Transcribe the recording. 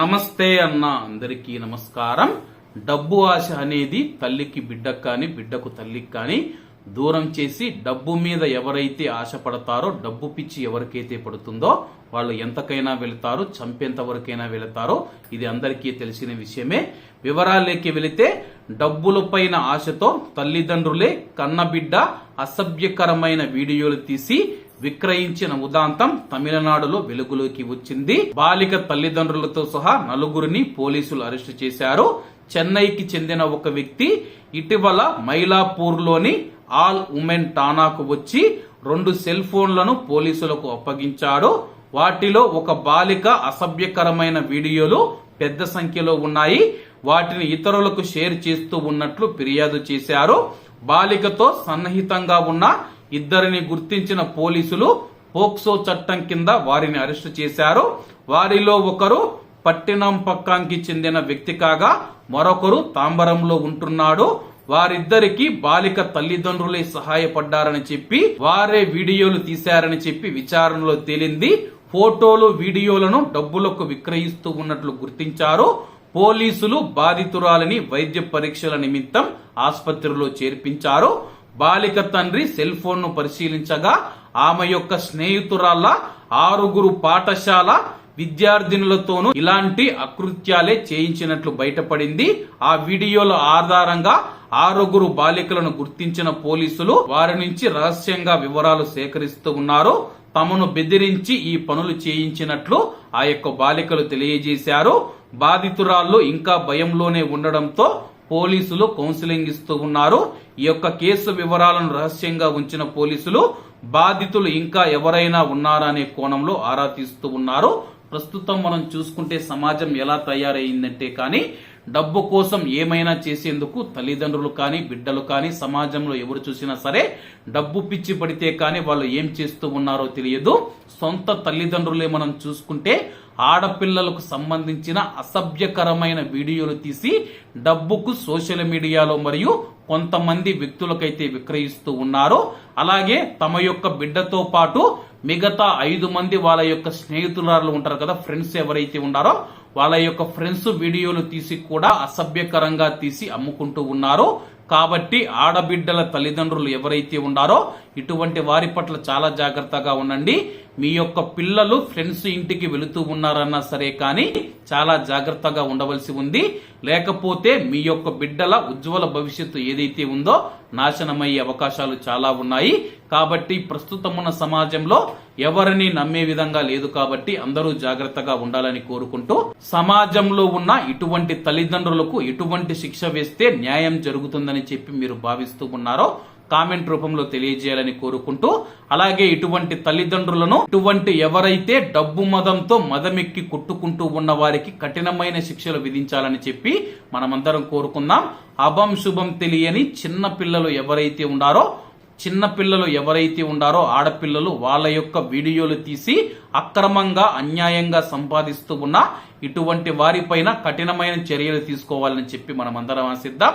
నమస్తే అన్న అందరికీ నమస్కారం. డబ్బు ఆశ అనేది తల్లికి బిడ్డకు కానీ బిడ్డకు తల్లికి కానీ దూరం చేసి డబ్బు మీద ఎవరైతే ఆశపడతారో డబ్బు పిచ్చి ఎవరికైతే పడుతుందో వాళ్ళు ఎంతకైనా వెళతారు చంపేంత వరకైనా వెళతారో ఇది అందరికీ తెలిసిన విషయమే. వివరాల్లోకి వెళితే డబ్బుల పైన ఆశతో తల్లిదండ్రులే కన్నబిడ్డ అసభ్యకరమైన వీడియోలు తీసి విక్రయించిన ఉదాంతం తమిళనాడులో వెలుగులోకి వచ్చింది. బాలిక తల్లిదండ్రులతో సహా నలుగురిని పోలీసులు అరెస్టు చేశారు. చెన్నైకి చెందిన ఒక వ్యక్తి ఇటీవల మైలాపూర్లోని ఆల్ ఉమెన్ టానాకు వచ్చి రెండు సెల్ ఫోన్లను పోలీసులకు అప్పగించాడు. వాటిలో ఒక బాలిక అసభ్యకరమైన వీడియోలు పెద్ద సంఖ్యలో ఉన్నాయి. వాటిని ఇతరులకు షేర్ చేస్తూ ఉన్నట్లు ఫిర్యాదు చేశారు. బాలికతో సన్నిహితంగా ఉన్న ఇద్దరిని గుర్తించిన పోలీసులు పోక్సో చట్టం కింద వారిని అరెస్టు చేశారు. వారిలో ఒకరు పట్టినం పక్కానికి చెందిన వ్యక్తి కాగా మరొకరు తాంబరంలో ఉంటున్నాడు. వారిద్దరికి బాలిక తల్లిదండ్రులే సహాయపడ్డారని చెప్పి వారే వీడియోలు తీశారని చెప్పి విచారణలో తేలింది. ఫోటోలు వీడియోలను డబ్బులకు విక్రయిస్తూ ఉన్నట్లు గుర్తించారు. పోలీసులు బాధితురాలని వైద్య పరీక్షల నిమిత్తం ఆసుపత్రిలో చేర్పించారు. బాలిక తండ్రి సెల్ ఫోన్ను పరిశీలించగా ఆమె యొక్క స్నేహితురాళ్ళ ఆరుగురు పాఠశాల విద్యార్థినులతోనూ ఇలాంటి అకృత్యాలే చేయించినట్లు బయటపడింది. ఆ వీడియోల ఆధారంగా ఆరుగురు బాలికలను గుర్తించిన పోలీసులు వారి నుంచి రహస్యంగా వివరాలు సేకరిస్తూ ఉన్నారు. తమను బెదిరించి ఈ పనులు చేయించినట్లు ఆ యొక్క బాలికలు తెలియజేశారు. బాధితురాళ్ళు ఇంకా భయంలోనే ఉండడంతో పోలీసులు కౌన్సిలింగ్ ఇస్తూ ఉన్నారు. ఈ యొక్క కేసు వివరాలను రహస్యంగా ఉంచిన పోలీసులు బాధితులు ఇంకా ఎవరైనా ఉన్నారా అనే కోణంలో ఆరా తీస్తూ ఉన్నారు. ప్రస్తుతం మనం చూసుకుంటే సమాజం ఎలా తయారైందంటే కానీ డబ్బు కోసం ఏమైనా చేసేందుకు తల్లిదండ్రులు కానీ బిడ్డలు కానీ సమాజంలో ఎవరు చూసినా సరే డబ్బు పిచ్చి పడితే కానీ వాళ్ళు ఏం చేస్తూ ఉన్నారో తెలియదు. సొంత తల్లిదండ్రులే మనం చూసుకుంటే ఆడపిల్లలకు సంబంధించిన అసభ్యకరమైన వీడియోలు తీసి డబ్బుకు సోషల్ మీడియాలో మరియు కొంతమంది వ్యక్తులకైతే విక్రయిస్తూ ఉన్నారు. అలాగే తమ యొక్క బిడ్డతో పాటు మిగతా ఐదు మంది వాళ్ళ యొక్క స్నేహితురాలు ఉంటారు కదా ఫ్రెండ్స్ ఎవరైతే ఉన్నారో వాళ్ళ యొక్క ఫ్రెండ్స్ వీడియోలు తీసి కూడా అసభ్యకరంగా తీసి అమ్ముకుంటూ ఉన్నారు. కాబట్టి ఆడబిడ్డల తల్లిదండ్రులు ఎవరైతే ఉన్నారో ఇటువంటి వారి పట్ల చాలా జాగ్రత్తగా ఉండండి. మీ యొక్క పిల్లలు ఫ్రెండ్స్ ఇంటికి వెళుతూ ఉన్నారన్నా సరే కానీ చాలా జాగ్రత్తగా ఉండవలసి ఉంది. లేకపోతే మీ యొక్క బిడ్డల ఉజ్వల భవిష్యత్తు ఏదైతే ఉందో నాశనమయ్యే అవకాశాలు చాలా ఉన్నాయి. కాబట్టి ప్రస్తుతం ఉన్న సమాజంలో ఎవరిని నమ్మే విధంగా లేదు కాబట్టి అందరూ జాగ్రత్తగా ఉండాలని కోరుకుంటూ సమాజంలో ఉన్న ఇటువంటి తల్లిదండ్రులకు ఎటువంటి శిక్ష వేస్తే న్యాయం జరుగుతుందని చెప్పి మీరు భావిస్తూ ఉన్నారో కామెంట్ రూపంలో తెలియజేయాలని కోరుకుంటూ అలాగే ఇటువంటి తల్లిదండ్రులను ఇటువంటి ఎవరైతే డబ్బు మదంతో మదమెక్కి కొట్టుకుంటూ ఉన్న వారికి కఠినమైన శిక్షలు విధించాలని చెప్పి మనమందరం కోరుకుందాం. అభం శుభం తెలియని చిన్న పిల్లలు ఎవరైతే ఉన్నారో చిన్న పిల్లలు ఎవరైతే ఉండారో ఆడపిల్లలు వాళ్ళ యొక్క వీడియోలు తీసి అక్రమంగా అన్యాయంగా సంపాదిస్తూ ఉన్న ఇటువంటి వారిపైన కఠినమైన చర్యలు తీసుకోవాలని చెప్పి మనం అందరం ఆశిద్దాం.